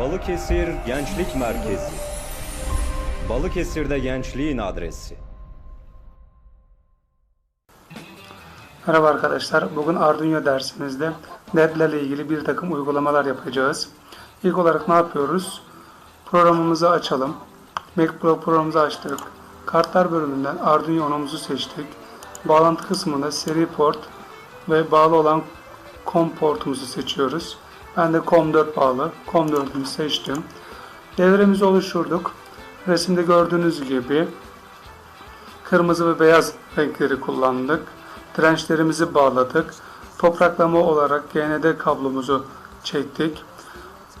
Balıkesir Gençlik Merkezi. Balıkesir'de gençliğin adresi. Merhaba arkadaşlar. Bugün Arduino dersimizde ledlerle ilgili bir takım uygulamalar yapacağız. İlk olarak ne yapıyoruz? Programımızı açalım. MacPro programımızı açtık. Kartlar bölümünden Arduino Uno'muzu seçtik. Bağlantı kısmında seri port ve bağlı olan COM portumuzu seçiyoruz. Ben de COM4 bağlı. COM4'ümü seçtim. Devremizi oluşturduk. Resimde gördüğünüz gibi kırmızı ve beyaz renkleri kullandık. Dirençlerimizi bağladık. Topraklama olarak GND kablomuzu çektik.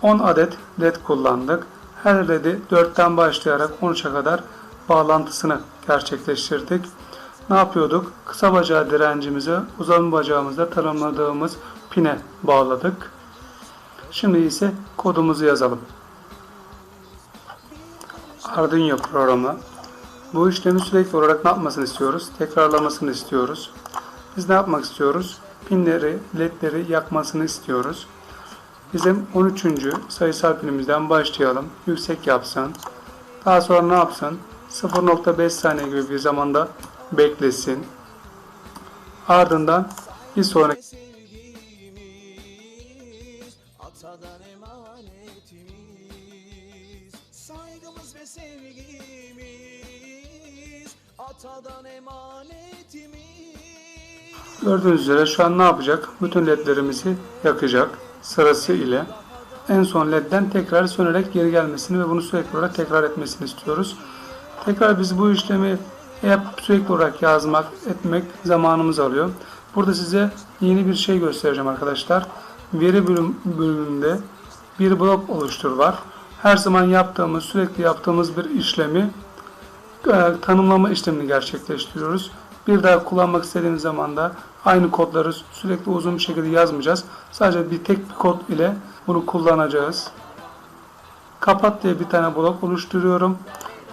10 adet led kullandık. Her ledi 4'ten başlayarak 13'e kadar bağlantısını gerçekleştirdik. Ne yapıyorduk? Kısa bacağı direncimizi uzun bacağımızda tanımladığımız pine bağladık. Şimdi ise kodumuzu yazalım. Arduino programı. Bu işlemi sürekli olarak ne yapmasını istiyoruz? Tekrarlamasını istiyoruz. Biz ne yapmak istiyoruz? Pinleri, ledleri yakmasını istiyoruz. Bizim 13. sayısal pinimizden başlayalım. Yüksek yapsın. Daha sonra ne yapsın? 0.5 saniye gibi bir zamanda beklesin. Ardından bir sonraki Saygımız ve sevgimiz Atadan emanetimiz Gördüğünüz üzere şu an ne yapacak? Bütün ledlerimizi yakacak sırası ile. En son ledden tekrar sönerek geri gelmesini ve bunu sürekli olarak tekrar etmesini istiyoruz. Tekrar biz bu işlemi hep sürekli olarak yazmak, etmek zamanımız alıyor. Burada size yeni bir şey göstereceğim arkadaşlar. Veri bölüm, bölümünde bir blok oluştur var. Her zaman yaptığımız, sürekli yaptığımız bir işlemi e, tanımlama işlemini gerçekleştiriyoruz. Bir daha kullanmak istediğimiz zaman da aynı kodları sürekli uzun bir şekilde yazmayacağız. Sadece bir tek bir kod ile bunu kullanacağız. Kapat diye bir tane blok oluşturuyorum.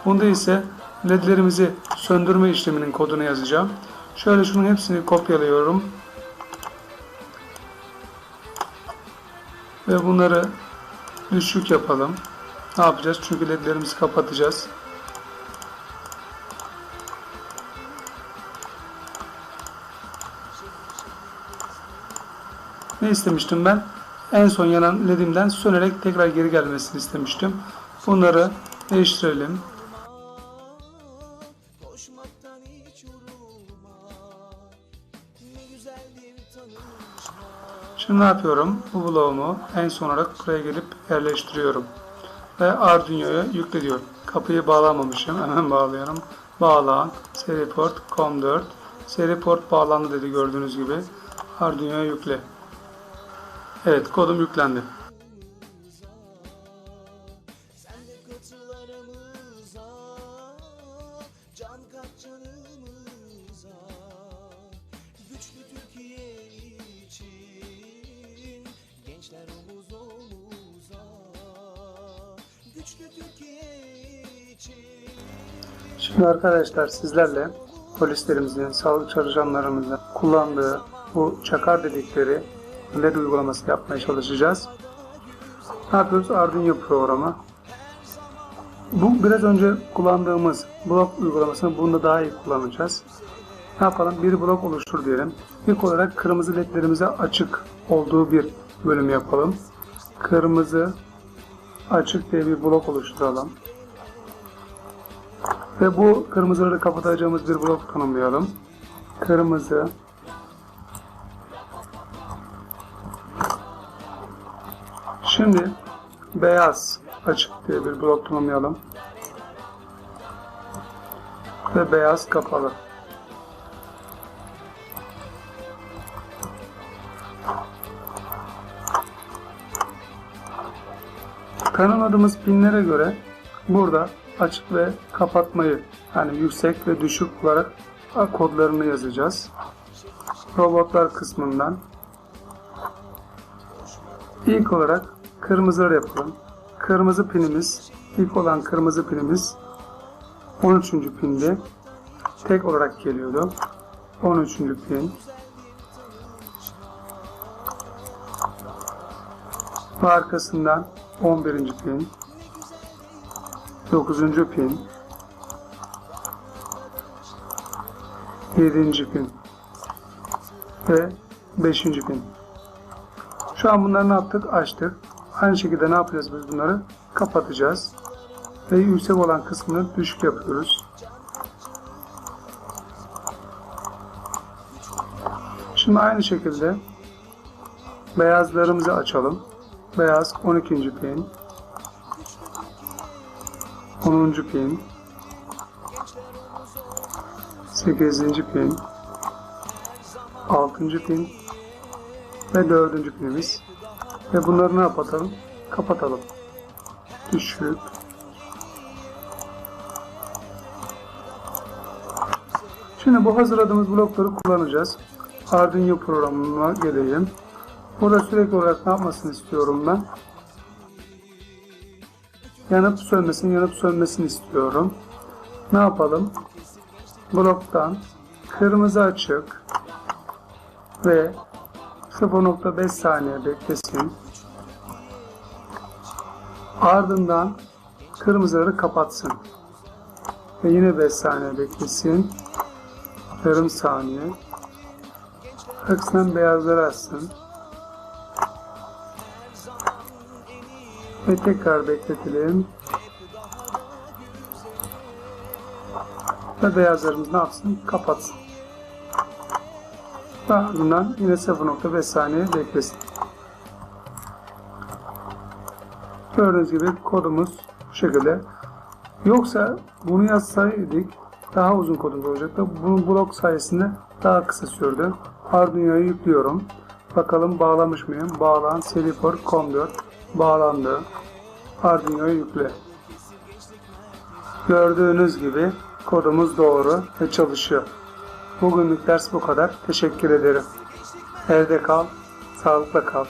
Bunda ise ledlerimizi söndürme işleminin kodunu yazacağım. Şöyle şunun hepsini kopyalıyorum. Ve bunları düşük yapalım. Ne yapacağız? Çünkü ledlerimizi kapatacağız. Ne istemiştim ben? En son yanan ledimden sönerek tekrar geri gelmesini istemiştim. Bunları değiştirelim. Şimdi ne yapıyorum? Bu bloğumu en son olarak buraya gelip yerleştiriyorum. Ve Arduino'ya yükle diyorum. Kapıyı bağlamamışım. Hemen bağlayalım. Bağlan. Seri port COM4. Seri port bağlandı dedi gördüğünüz gibi. Arduino'ya yükle. Evet kodum yüklendi. Şimdi arkadaşlar sizlerle polislerimizin, sağlık çalışanlarımızın kullandığı bu çakar dedikleri LED uygulaması yapmaya çalışacağız. Ne yapıyoruz? Arduino programı. Bu biraz önce kullandığımız blok uygulamasını bunda daha iyi kullanacağız. Ne yapalım? Bir blok oluştur diyelim. İlk olarak kırmızı ledlerimize açık olduğu bir bölüm yapalım. Kırmızı açık diye bir blok oluşturalım. Ve bu kırmızıları kapatacağımız bir blok tanımlayalım. Kırmızı Şimdi beyaz açık diye bir blok tanımlayalım. Ve beyaz kapalı. Tanımladığımız pinlere göre burada açık ve kapatmayı yani yüksek ve düşük olarak kodlarını yazacağız. Robotlar kısmından ilk olarak kırmızıları yapalım. Kırmızı pinimiz, ilk olan kırmızı pinimiz 13. pindi. Tek olarak geliyordu. 13. pin. Ve arkasından 11. pin, 9. pin, 7. pin ve 5. pin. Şu an bunları ne yaptık? Açtık. Aynı şekilde ne yapacağız biz bunları? Kapatacağız. Ve yüksek olan kısmını düşük yapıyoruz. Şimdi aynı şekilde beyazlarımızı açalım. Beyaz 12. pin. 10. pin. 8. pin. 6. pin ve 4. pinimiz. Ve bunları ne yapalım? Kapatalım. Düşük. Şimdi bu hazırladığımız blokları kullanacağız. Arduino programıma geleyim. Burada sürekli olarak ne yapmasını istiyorum ben? Yanıp sönmesini, yanıp sönmesini istiyorum. Ne yapalım? Bloktan kırmızı açık ve 0.5 saniye beklesin. Ardından kırmızıları kapatsın. Ve yine 5 saniye beklesin. Yarım saniye. Aksından beyazları açsın. Ve tekrar bekletelim. Ve beyazlarımız ne yapsın? Kapatsın. Ve ardından yine 0.5 saniye beklesin. Gördüğünüz gibi kodumuz bu şekilde. Yoksa bunu yazsaydık daha uzun kodumuz olacaktı. Bunun blok sayesinde daha kısa sürdü. Arduino'yu yüklüyorum. Bakalım bağlamış mıyım? Bağlan. Selifor COM4 bağlandı. Arduino'yu yükle. Gördüğünüz gibi kodumuz doğru ve çalışıyor. Bugünlük ders bu kadar. Teşekkür ederim. Evde kal, sağlıkla kal.